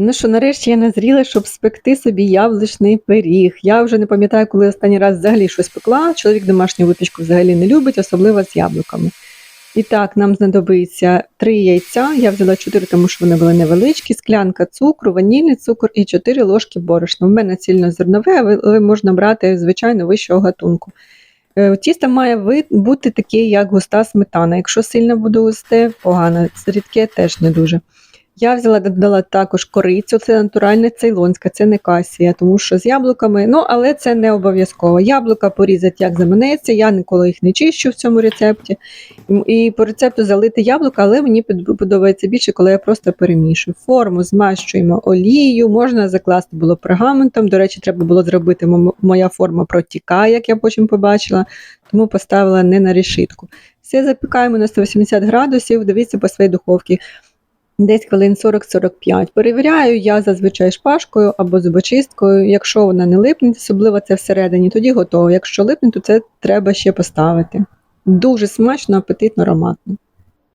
Ну що, нарешті я назріла, щоб спекти собі яблучний пиріг. Я вже не пам'ятаю, коли останній раз взагалі щось пекла. Чоловік домашню випічку взагалі не любить, особливо з яблуками. І так, нам знадобиться три яйця. Я взяла чотири, тому що вони були невеличкі, склянка цукру, ванільний цукор і 4 ложки борошна. У мене цільнозернове, але можна брати, звичайно, вищого гатунку. Е, Тісто має бути таке, як густа сметана. Якщо сильно буде густе, погано, рідке теж не дуже. Я взяла, додала також корицю, це натуральне цейлонська, це не касія, тому що з яблуками, ну але це не обов'язково. Яблука порізати як заманеться, я ніколи їх не чищу в цьому рецепті. І по рецепту залити яблука, але мені подобається більше, коли я просто перемішую. Форму змащуємо олією, можна закласти було пергаментом. До речі, треба було зробити моя форма протікає, як я потім побачила, тому поставила не на решітку. Все запікаємо на 180 градусів, дивіться по своїй духовці. Десь хвилин 40-45. Перевіряю я зазвичай шпажкою або зубочисткою. Якщо вона не липне, особливо це всередині, тоді готово. Якщо липне, то це треба ще поставити. Дуже смачно, апетитно, ароматно.